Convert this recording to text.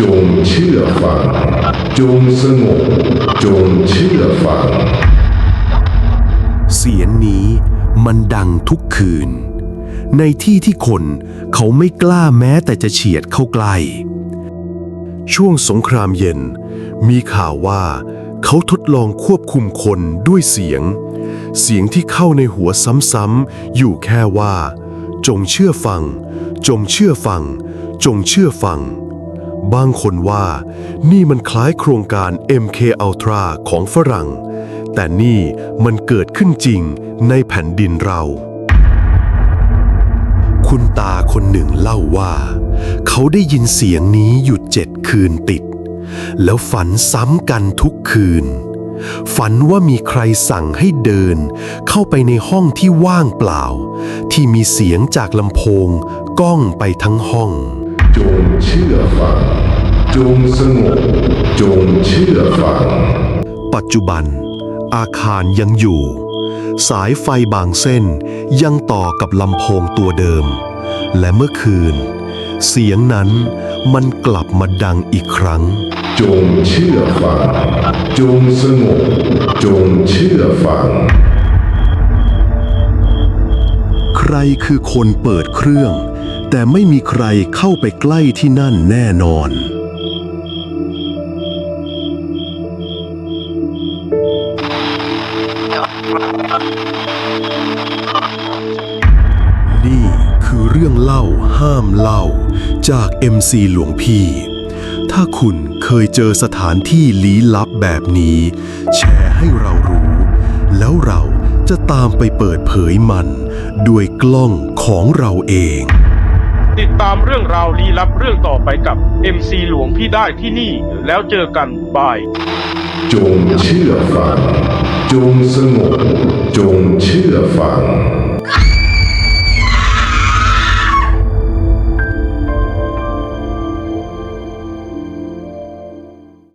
จงเชื่อฟัง จงสงบ จงเชื่อฟัง เสียงนี้มันดังทุกคืน ในที่ที่คนเขาไม่กล้าแม้แต่จะเฉียดเข้าใกล้ช่วงสงครามเย็น มีข่าวว่าเขาทดลองควบคุมคนด้วยเสียง เสียงที่เข้าในหัวซ้ำๆอยู่แค่ว่า จงเชื่อฟัง จงเชื่อฟัง จงเชื่อฟัง บางคนว่านี่มันคล้ายโครงการ MK Ultra ของฝรั่ง แต่นี่มันเกิดขึ้นจริงในแผ่นดินเรา คุณตาคนหนึ่งเล่าว่า เขาได้ยินเสียงนี้อยู่เจ็ดคืนติด แล้วฝันซ้ำกันทุกคืน ฝันว่ามีใครสั่งให้เดิน เข้าไปในห้องที่ว่างเปล่า ที่มีเสียงจากลำโพงก้องไปทั้งห้อง จงเชื่อฟัง จงสงบจงเชื่อฟัง ปัจจุบัน อาคารยังอยู่ สายไฟบางเส้นยังต่อกับลำโพงตัวเดิม และเมื่อคืน เสียงนั้นมันกลับมาดังอีกครั้ง จงเชื่อฟัง จงสงบจงเชื่อฟัง ใครคือคนเปิดเครื่อง แต่ไม่มีใครเข้าไปใกล้ที่นั่นแน่นอน นี่คือเรื่องเล่าห้ามเล่าจาก MC หลวงพี่ ถ้าคุณเคยเจอสถานที่ลี้ลับแบบนี้ แชร์ให้เรารู้ แล้วเราจะตามไปเปิดเผยมัน ด้วยกล้องของเราเอง ติดตามเรื่องราวลี้ลับเรื่องต่อไปกับ MC หลวงพี่ได้ที่นี่ แล้วเจอกันบาย จงเชื่อฟัง จงสงบจงเชื่อฟัง